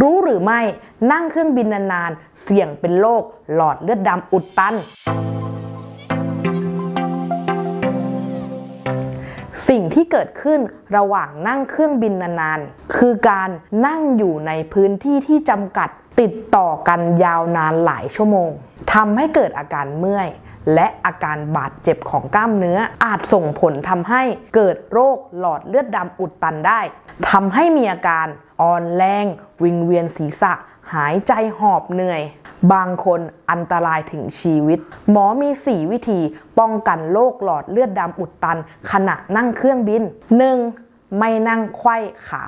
รู้หรือไม่นั่งเครื่องบินนานๆ เสี่ยงเป็นโรคหลอดเลือดดำอุดตัน สิ่งที่เกิดขึ้นระหว่างนั่งเครื่องบินนานๆ คือการนั่งอยู่ในพื้นที่ที่จำกัดติดต่อกันยาวนานหลายชั่วโมงทำให้เกิดอาการเมื่อย และอาการบาดเจ็บของกล้ามเนื้อ อาจส่งผลทำให้เกิดโรคหลอดเลือดดำอุดตันได้ทำให้มีอาการอ่อนแรง วิงเวียนศีรษะ หายใจหอบเหนื่อย บางคนอันตรายถึงชีวิต หมอมี 4 วิธีป้องกันโรคหลอดเลือดดำอุดตัน ขณะนั่งเครื่องบิน 1. ไม่นั่งไขว้ขา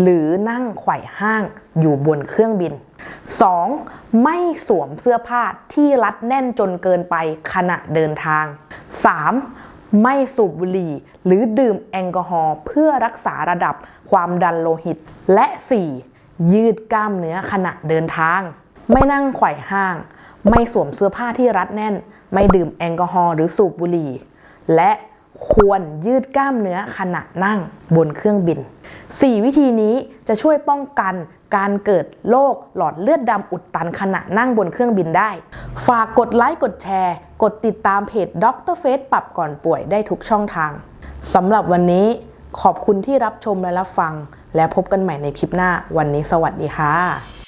หรือนั่งไขว่ห้างอยู่บนเครื่องบิน 2. ไม่สวมเสื้อผ้าที่รัดแน่นจนเกินไปขณะเดินทาง 3. ไม่สูบบุหรี่หรือดื่มแอลกอฮอล์เพื่อรักษาระดับความดันโลหิต และ 4. ยืดกล้ามเนื้อขณะเดินทาง ไม่นั่งไขว่ห้าง ไม่สวมเสื้อผ้าที่รัดแน่น ไม่ดื่มแอลกอฮอล์หรือสูบบุหรี่ และควรยืดกล้ามเนื้อขณะนั่งบนเครื่องบิน 4 วิธีนี้จะช่วยป้องกันการเกิดโรคหลอดเลือดดำอุดตันขณะนั่งบนเครื่องบินได้ ฝากกดไลค์กดแชร์ กดติดตามเพจดรเฟสปรับก่อนป่วยได้ทุกช่องทางสำหรับวันนี้ขอบคุณที่รับชมและรับฟัง และพบกันใหม่ในคลิปหน้าวันนี้สวัสดีค่ะ